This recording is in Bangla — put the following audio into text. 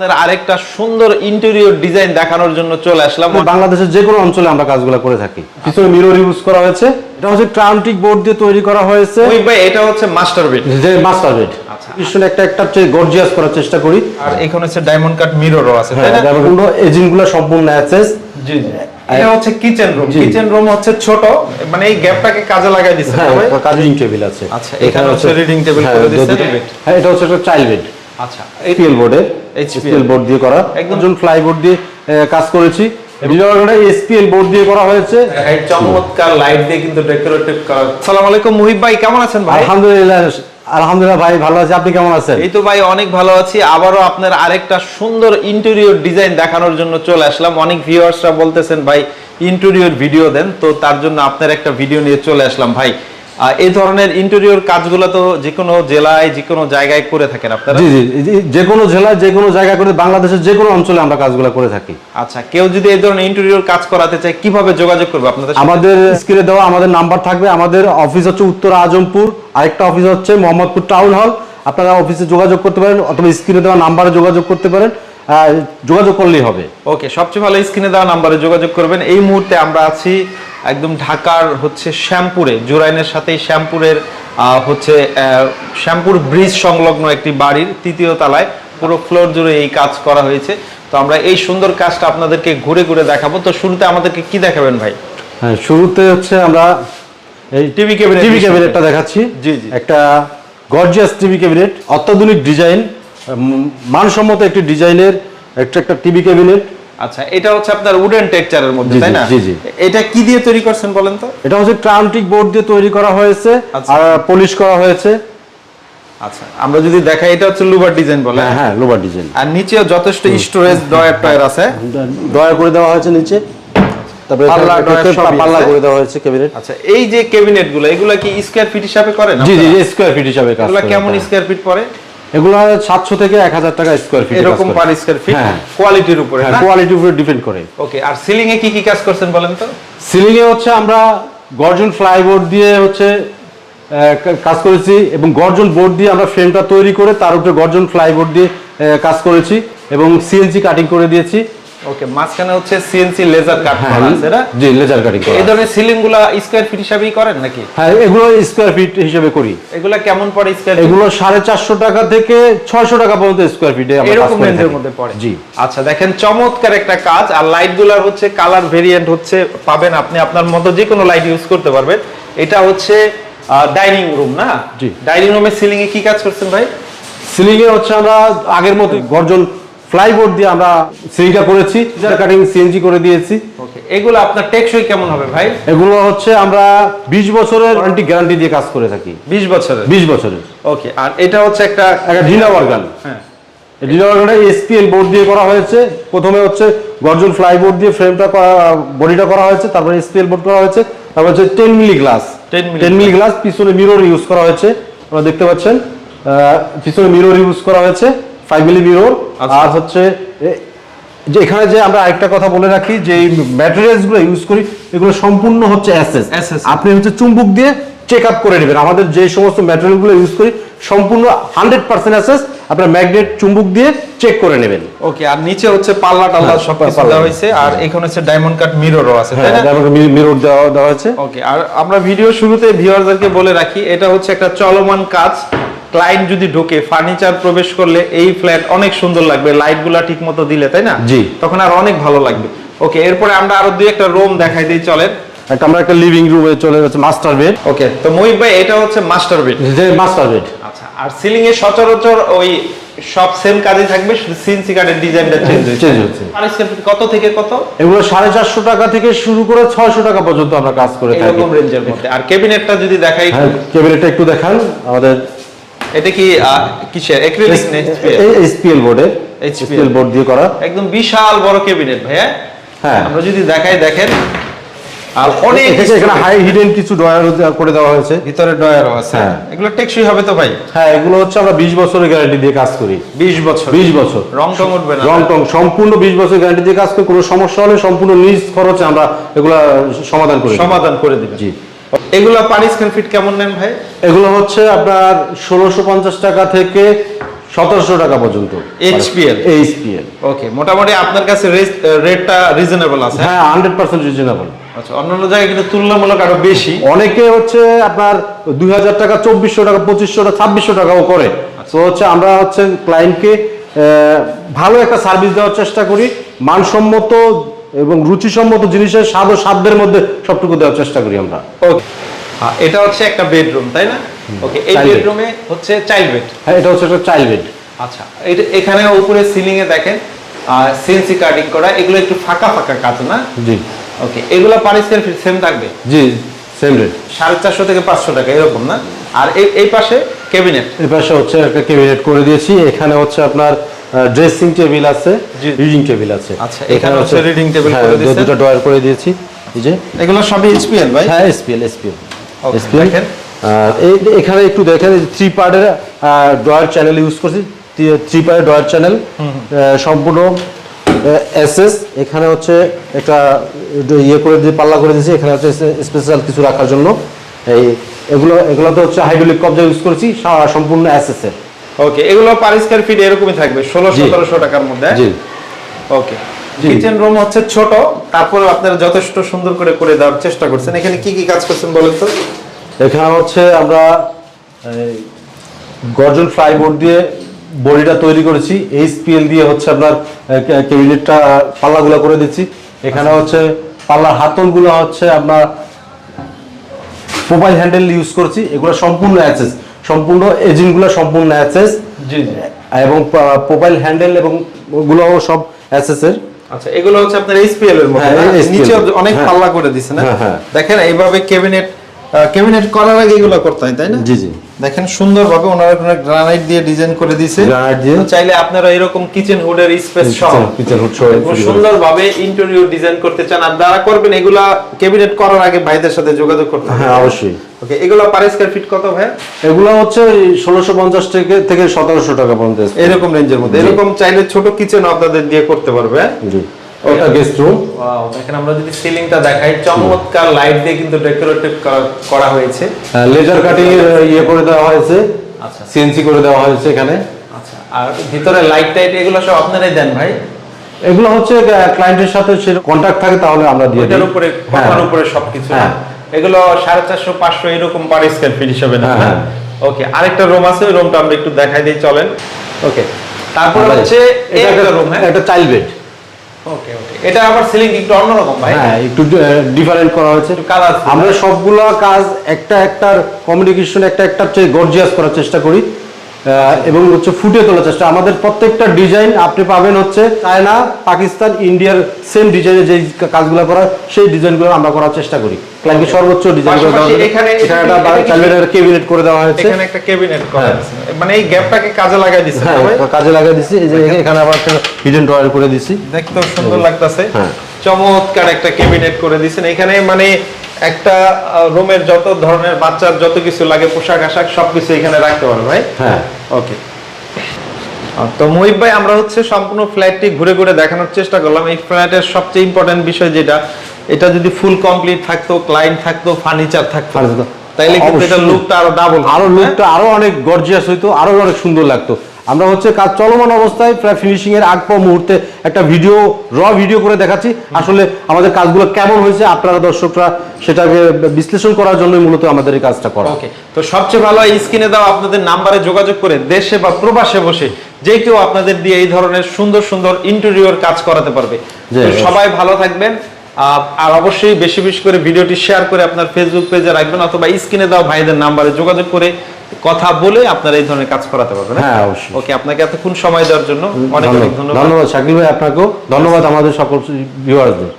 আপনার আরেকটা সুন্দর ইন্টেরিয়র ডিজাইন দেখানোর জন্য চলে আসলাম। বাংলাদেশের যে কোনো অঞ্চলে আমরা কাজগুলো করে থাকি। পিছনে মিরর ইউজ করা হয়েছে। এটা হচ্ছে ট্রাউন্টিক বোর্ড দিয়ে তৈরি করা হয়েছে। ওই ভাই এটা হচ্ছে মাস্টার বেড যে মাস্টার বেড আচ্ছা। পিছনে একটা একটা গর্জিয়াস করার চেষ্টা করি। আর এখানে হচ্ছে ডায়মন্ড কাট মিররও আছে তাই না? এজিংগুলো সম্পূর্ণ অ্যাসেস জি জি। এটা হচ্ছে কিচেন রুম কিচেন রুম হচ্ছে ছোট মানে এই গ্যাপটাকে কাজে লাগাই দিচ্ছে হ্যাঁ কাজিং টেবিল আছে। আচ্ছা, এখানে হচ্ছে reading table হ্যাঁ, করে। হ্যাঁ এটা হচ্ছে একটা চাইল্ড বেড আচ্ছা এপিএল বোর্ডের HPL বোর্ড দিয়ে করা। একদম- একদম ফ্লাই বোর্ড দিয়ে কাজ করেছি। এসপিএল বোর্ড দিয়ে করা হয়েছে। চমৎকার লাইট দিয়ে কিন্তু ডেকোরেটিভ করা আসসালামু আলাইকুম মুহিব ভাই কেমন আছেন ভাই? আলহামদুলিল্লাহ আলহামদুলিল্লাহ ভাই ভালো আছি। আপনি কেমন আছেন? এই তো ভাই অনেক ভালো আছি। আবারও আপনার আরেকটা সুন্দর ইন্টেরিয়র ডিজাইন দেখানোর জন্য চলে আসলাম। অনেক ভিউয়ার্সরা বলতেছেন ভাই ইন্টেরিয়র ভিডিও দেন। তো তার জন্য আপনার একটা ভিডিও নিয়ে চলে আসলাম ভাই। এই ধরনের ইন্টেরিয়র কাজগুলো তো যে কোনো জেলায় যে কোনো জায়গায় করে থাকেন আপনারা? জি জি যে কোনো জেলায় যে কোনো জায়গা করে বাংলাদেশের যে কোনো অঞ্চলে আমরা কাজগুলো করে থাকি। আচ্ছা কেউ যদি এই ধরনের ইন্টেরিয়র কাজ করাতে চায় কীভাবে যোগাযোগ করবে আপনাদের আমাদের স্ক্রিনে দেওয়া আমাদের নাম্বার থাকবে। আমাদের অফিস হচ্ছে উত্তর আজমপুর আরেকটা অফিস হচ্ছে মোহাম্মদপুর টাউন হল আপনারা অফিসে যোগাযোগ করতে পারেন অথবা স্ক্রিনে দেওয়া নাম্বারে যোগাযোগ করতে পারেন। যোগাযোগ করলেই হবে। ওকে সবচেয়ে ভালো স্ক্রিনে দেওয়া নাম্বারে যোগাযোগ করবেন। এই মুহূর্তে আমরা আছি একদম ঢাকার হচ্ছে শ্যামপুরে জুরাইনের সাথেই শ্যামপুরের হচ্ছে শ্যামপুর ব্রিজ সংলগ্ন একটি বাড়ির তৃতীয় তলায় পুরো ফ্লোর জুড়ে এই কাজ করা হয়েছে। তো আমরা এই সুন্দর কাজটা আপনাদেরকে ঘুরে ঘুরে দেখাবো। তো শুরুতে আমাদেরকে কি দেখাবেন ভাই? হ্যাঁ শুরুতে হচ্ছে আমরা এই টিভি ক্যাবিনেট টিভি ক্যাবিনেটটা দেখাচ্ছি। জি, জি। একটা গর্জিয়াস টিভি ক্যাবিনেট অত্যাধুনিক ডিজাইন মানসম্মত একটি ডিজাইনের একটা একটা টিভি ক্যাবিনেট। আচ্ছা এটা হচ্ছে আপনার উডেন টেক্সচারের মধ্যে তাই না জি, জি। এটা কি দিয়ে তৈরি করছেন বলেন তো এটা হচ্ছে ট্রাউন্টিক বোর্ড দিয়ে তৈরি করা হয়েছে আচ্ছা। আর পলিশ করা হয়েছে আচ্ছা আমরা যদি দেখাই এটা হচ্ছে লুবার ডিজাইন বলে হ্যাঁ হ্যাঁ লোবার ডিজাইন আর নিচেও যথেষ্ট স্টোরেজ ডয়ার টয়ার আছে ডয়ার করে দেওয়া হয়েছে নিচে তারপরে পাল্লা। করে দেওয়া হয়েছে ক্যাবিনেট আচ্ছা এই যে ক্যাবিনেটগুলো এগুলা কি স্কয়ার ফিট হিসাবে করেন জি জি? স্কোয়ার ফিট হিসাবে কাজ এগুলা করে কেমন। স্কয়ার ফিট পড়ে এগুলো সাতশো থেকে এক হাজার টাকা স্কোয়ার ফিট এরকম পার স্কয়ার ফিট হ্যাঁ। কোয়ালিটির উপরে কোয়ালিটির উপরে ডিপেন্ড করে। ওকে আর সিলিং এ কি কি কাজ করছেন বলেন তো? সিলিং এ হচ্ছে আমরা গর্জন ফ্লাইবোর্ড দিয়ে হচ্ছে কাজ করেছি এবং গর্জন বোর্ড দিয়ে আমরা ফ্রেমটা তৈরি করে তার উপরে গর্জন ফ্লাইবোর্ড দিয়ে কাজ করেছি এবং সিএনসি কাটিং করে দিয়েছি। ওকে মাঝখানে হচ্ছে সিএনসি লেজার কাট হ্যাঁ করা আছে না? জি লেজার কাটিং এই ধরনের সিলিংগুলা স্কয়ার ফিট হিসাবেই করেন নাকি? হ্যাঁ এগুলো স্কোয়ার ফিট হিসেবে করি। এগুলা কেমন পড়ে স্কয়ার এগুলো সাড়ে চারশো টাকা থেকে ছয়শো টাকা পর্যন্ত স্কোয়ার ফিটে আমরা এরকম রেঞ্জের মধ্যে পড়ে। জি। আচ্ছা দেখেন চমৎকার একটা কাজ। আর লাইটগুলার হচ্ছে কালার ভেরিয়েন্ট হচ্ছে পাবেন আপনি আপনার মতো যে কোনো লাইট ইউজ করতে পারবেন। এটা হচ্ছে ডাইনিং রুম না? জি। ডাইনিং রুমের সিলিং এ কি কাজ করছেন ভাই? সিলিং এ হচ্ছে আমরা আগের মতো গর্জন ফ্লাইবোর্ড দিয়ে আমরা সিলিংটা করেছি কাটিং সিএনজি করে দিয়েছি। ওকে এগুলো আপনার টেকসই কেমন হবে ভাই? এগুলো হচ্ছে আমরা বিশ বছরের ওয়ারেন্টি গ্যারান্টি দিয়ে কাজ করে থাকি। 20 বছরের? বিশ বছরের। ওকে আর এটা হচ্ছে একটা একটা ঢিলা অর্গান হ্যাঁ। ঢিলা অর্গানটা এসপিএল বোর্ড দিয়ে করা হয়েছে। প্রথমে হচ্ছে গর্জন ফ্লাইবোর্ড দিয়ে ফ্রেমটা বডিটা করা হয়েছে তারপরে এসপিএল বোর্ড করা হয়েছে তারপর হচ্ছে ten milli glass 10 milli ten milli glass পিছনে মিরর ইউজ করা হয়েছে। আপনারা দেখতে পাচ্ছেন পিছনে মিরর ইউজ করা হয়েছে। ফাইভ মিলি মিরর আচ্ছা। আর হচ্ছে যে এখানে যে আমরা আরেকটা কথা বলে রাখি যে ইউজ করি এগুলো সম্পূর্ণ হচ্ছে অ্যাসেস আপনি হচ্ছে চুম্বক দিয়ে চেক আপ করে নেবেন। আমাদের যে সমস্ত ম্যাটেরিয়ালগুলো ইউজ করি সম্পূর্ণ হান্ড্রেড পার্সেন্ট অ্যাসেস আপনার ম্যাগনেট চুম্বক দিয়ে চেক করে নেবেন। ওকে আর নিচে হচ্ছে পাল্লা টাল্লা হ্যাঁ, সব কিছু দেওয়া হয়েছে আর এখানে হচ্ছে ডায়মন্ড কাট মিররও আছে তাই হ্যাঁ না? মিরর দেওয়া দেওয়া হয়েছে। ওকে আর আমরা ভিডিও শুরুতে ভিউয়ারদেরকে বলে রাখি এটা হচ্ছে একটা চলমান কাজ। ক্লায়েন্ট যদি ঢোকে ফার্নিচার প্রবেশ করলে এই ফ্ল্যাট অনেক সুন্দর লাগবে লাইটগুলা ঠিক মতো দিলে তাই না? জি। তখন আর অনেক ভালো লাগবে। ওকে এরপরে আমরা আরও দুই একটা রুম দেখাই দিই চলেন। আমরা একটা লিভিং রুমে চলে যাচ্ছে মাস্টার বেড ওকে তো মহিব ভাই এটা হচ্ছে মাস্টার বেড যে মাস্টার বেড আচ্ছা আর সিলিং এ সচরাচর ওই সব সেম কাজই থাকবে শুধু সিনসি কার্ডের ডিজাইনটা চেঞ্জ হয়েছে। চেঞ্জ হচ্ছে। আর কত থেকে কত? এগুলো সাড়ে চারশো টাকা থেকে শুরু করে ছয়শো টাকা পর্যন্ত আমরা কাজ করে থাকি। এরকম রেঞ্জের মধ্যে। আর ক্যাবিনেটটা যদি দেখাই হ্যাঁ ক্যাবিনেটটা একটু দেখান আমাদের এটা কি কিসের? অ্যাক্রিলিক না? এসপিএল বোর্ডের এসপিএল বোর্ড দিয়ে করা। একদম বিশাল বড় ক্যাবিনেট ভাইয়া। হ্যাঁ। আমরা যদি দেখাই দেখেন। আর অনেক এখানে- হাই হিডেন কিছু ডয়ার করে দেওয়া হয়েছে। ভিতরে ডয়ারও আছে। হ্যাঁ। এগুলো টেকসই হবে তো ভাই? হ্যাঁ এগুলো হচ্ছে আমরা বিশ বছরের গ্যারান্টি দিয়ে কাজ করি। 20 বছর। বিশ বছর। রং টং উঠবে না। রং টং সম্পূর্ণ বিশ বছর গ্যারান্টি দিয়ে কাজ করি কোনো সমস্যা হলে সম্পূর্ণ নিজ খরচে আমরা এগুলা সমাধান করি সমাধান করে দিবেন জি। এগুলো পার স্কয়ার ফিট কেমন নেন ভাই? এগুলো হচ্ছে আপনার ষোলোশো পঞ্চাশ টাকা থেকে সতেরোশো টাকা পর্যন্ত। HPL? এইচপিএল ওকে মোটামুটি আপনার কাছে রেটটা রিজনেবল আছে? হ্যাঁ হান্ড্রেড পার্সেন্ট রিজনেবল আচ্ছা অন্যান্য জায়গায় কিন্তু তুলনামূলক আরও বেশি। অনেকে হচ্ছে আপনার দুই হাজার টাকা চব্বিশশো টাকা পঁচিশশো টাকা ছাব্বিশশো টাকাও করে। তো হচ্ছে আমরা হচ্ছে ক্লায়েন্টকে ভালো একটা সার্ভিস দেওয়ার চেষ্টা করি। মানসম্মত এবং রুচিসম্মত জিনিসের স্বাদ ও সাধ্যের মধ্যে সবটুকু দেওয়ার চেষ্টা করি আমরা। ওকে এটা হচ্ছে একটা বেডরুম তাই না? ওকে এই বেডরুমে হচ্ছে চাইল্ড বেড হ্যাঁ এটা হচ্ছে একটা চাইল্ড বেড আচ্ছা এটা এখানে উপরে সিলিং এ দেখেন সিএনসি কাটিং করা এগুলো একটু ফাঁকা ফাঁকা কাজ না? জি। ওকে এগুলো পার স্কয়ার ফিট সেম থাকবে? জি সেম রেট সাড়ে চারশো থেকে পাঁচশো টাকা এরকম না? আর এই এই পাশে ক্যাবিনেট এর পাশে হচ্ছে একটা ক্যাবিনেট করে দিয়েছি এখানে হচ্ছে আপনার ড্রেসিং টেবিল আছে রিডিং টেবিল আছে। আচ্ছা, এখানে হচ্ছে রিডিং table হ্যাঁ, করে দিয়েছি। দুটো ড্রয়ার করে দিয়েছি এই যে। এগুলো সবই এইচপিএল ভাই? হ্যাঁ এসপিএল এসপিএল এসপিএল এই এখানে একটু দেখেন থ্রি পার্টের ড্রয়ার চ্যানেল ইউজ করছি। থ্রি পার্টের ড্রয়ার চ্যানেল সম্পূর্ণ এসএস এখানে হচ্ছে একটা ইয়ে করে দিয়ে পাল্লা করে দিয়েছি। এখানে হচ্ছে স্পেশাল কিছু রাখার জন্য। এই এগুলো এগুলোতে হচ্ছে হাইড্রোলিক কবজা ইউজ করেছি সম্পূর্ণ এসএস এর। ওকে এগুলো পার স্কয়ার ফিট এরকমই থাকবে ষোলো জি। সতেরোশো টাকার মধ্যে। জি। ওকে কিচেন রুম হচ্ছে ছোট তারপরে আপনারা যথেষ্ট সুন্দর করে করে দেওয়ার চেষ্টা করছেন। এখানে কি কি কাজ করছেন বলেন তো? এখানে হচ্ছে আমরা এই, গর্জন ফ্লাইবোর্ড দিয়ে বডিটা তৈরি করেছি। এইচপিএল দিয়ে হচ্ছে আপনার ক্যাবিনেটটা পাল্লাগুলো করে দিচ্ছি। এখানে হচ্ছে পাল্লার হাতলগুলো হচ্ছে আপনার মোবাইল হ্যান্ডেল ইউজ করছি। এগুলো সম্পূর্ণ অ্যাচেস সম্পূর্ণ এজিনগুলো সম্পূর্ণ অ্যাসেস জি জি। এবং প্রোফাইল হ্যান্ডেল এবংগুলো সব অ্যাসেস এর। আচ্ছা এগুলো হচ্ছে আপনার এইচপিএল এর মধ্যে হ্যাঁ, নিচে অনেক হ্যাঁ। পাল্লা করে দিছে না? হ্যাঁ। দেখেন এইভাবে ক্যাবিনেট ক্যাবিনেট করার আগে এগুলো করতে হয় তাই না? জি জি। দেখেন সুন্দরভাবে ওনারা গ্রানাইট দিয়ে ডিজাইন করে দিয়েছে। Granite দিয়ে। চাইলে আপনারা এরকম কিচেন হুডের স্পেস সহ কিচেন হুড সহ সুন্দরভাবে ইন্টেরিয়র ডিজাইন করতে চান। করবেন এগুলা ক্যাবিনেট করার আগে ভাইদের সাথে যোগাযোগ করতে হ্যাঁ অবশ্যই। ওকে এগুলো পার স্কয়ার ফিট কত ভাই? এগুলো হচ্ছে ষোলোশো পঞ্চাশ থেকে থেকে সতেরোশো টাকা পর্যন্ত। এরকম রেঞ্জের মধ্যে। এরকম চাইলে ছোট কিচেন আপনাদের দিয়ে করতে পারবে। হ্যাঁ? জি। ওটা গেস্ট রুম ওয়াও দেখেন আমরা যদি সিলিংটা দেখাই চমৎকার লাইট দিয়ে কিন্তু ডেকোরেটিভ করা হয়েছে। লেজার কাটিং ইয়ে করে দেওয়া হয়েছে। আচ্ছা। সিএনসি করে দেওয়া হয়েছে এখানে। আচ্ছা আর ভিতরে লাইট টাইট এগুলো সব আপনারাই দেন ভাই? এগুলো হচ্ছে ক্লায়েন্টের সাথে সে কন্ট্যাক্ট থাকে তাহলে আমরা দিয়ে দিই। উপরে হ্যাঁ। কথার উপরে সবকিছু। হ্যাঁ। এগুলো সাড়ে চারশো পাঁচশো এরকম পার স্কয়ার ফিট হিসাবে না হ্যাঁ, ওকে আরেকটা রুম আছে ওই রুমটা আমরা একটু দেখাই দিই চলেন। ওকে তারপর হচ্ছে এই এটা একটা রুম হ্যাঁ? একটা চাইল্ড বেড ওকে ওকে এটা আবার সিলিং একটু অন্যরকম ভাই। হ্যাঁ একটু ডিফারেন্ট করা হয়েছে। কালার আমরা সবগুলো কাজ একটা একটার কমিউনিকেশন একটা একটা গর্জিয়াস করার চেষ্টা করি। এবং হচ্ছে ফুটিয়ে তোলার চেষ্টা। আমাদের প্রত্যেকটা ডিজাইন আপনি পাবেন হচ্ছে চায়না পাকিস্তান ইন্ডিয়ার সেম ডিজাইনের যে কাজগুলো করা সেই ডিজাইনগুলো আমরা করার চেষ্টা করি। ক্লায়েন্টকে সর্বোচ্চ ডিজাইন করে দেওয়া হয়েছে। এখানে- এখানে এটা কি- একটা চাইল্ডের কেবিনেট করে দেওয়া হয়েছে। এখানে একটা ক্যাবিনেট করা হ্যাঁ। মানে এই গ্যাপটাকে কাজে লাগাই দিচ্ছে হ্যাঁ কাজে লাগিয়ে দিছি এই যে এখানে আবার একটা হিডেন ড্রয়ার করে দিছি দেখতেও সুন্দর লাগতেছে। হ্যাঁ। চমৎকার একটা ক্যাবিনেট করে দিয়েছেন এখানে মানে একটা রুমের যত ধরনের বাচ্চার যত কিছু লাগে পোশাক আশাক সবকিছু এখানে রাখতে পারবে ভাই? হ্যাঁ। ওকে। তো মহিব ভাই আমরা হচ্ছে সম্পূর্ণ ফ্ল্যাটটি ঘুরে ঘুরে দেখানোর চেষ্টা করলাম। এই ফ্ল্যাটের সবচেয়ে ইম্পর্টেন্ট বিষয় যেটা এটা যদি ফুল কমপ্লিট থাকতো ক্লায়েন্ট থাকতো ফার্নিচার থাকতো। তাইলে কিন্তু এটা। লুকটা আরও ডাবল আরও লুকটা আরও অনেক গর্জিয়াস হইতো আরও অনেক সুন্দর লাগতো। আমরা হচ্ছে কাজ চলমান অবস্থায় প্রায় ফিনিশিং এর আগ মুহূর্তে একটা ভিডিও র ভিডিও করে দেখাচ্ছি। আসলে আমাদের কাজগুলো কেমন হয়েছে আপনারা দর্শকরা সেটাকে বিশ্লেষণ করার জন্যই মূলত আমাদের এই কাজটা করা। ওকে তো সবচেয়ে ভালো এই স্ক্রিনে দাও আপনাদের নাম্বারে যোগাযোগ করে দেশে বা প্রবাসে বসে যে কেউ আপনাদের দিয়ে এই ধরনের সুন্দর সুন্দর ইন্টেরিয়র কাজ করাতে পারবে। সবাই ভালো থাকবেন। আহ, আর অবশ্যই বেশি বেশি করে ভিডিওটি শেয়ার করে আপনার ফেসবুক পেজে রাখবেন অথবা স্ক্রিনে দাও ভাইদের নাম্বারে যোগাযোগ করে কথা বলে আপনার এই ধরনের কাজ করাতে পারবেন হ্যাঁ? অবশ্যই। ওকে আপনাকে এতক্ষণ সময় দেওয়ার জন্য অনেক অনেক ধন্যবাদ। ধন্যবাদ। শাকিল ভাই আপনাকেও। ধন্যবাদ আমাদের সকল ভিউয়ারদের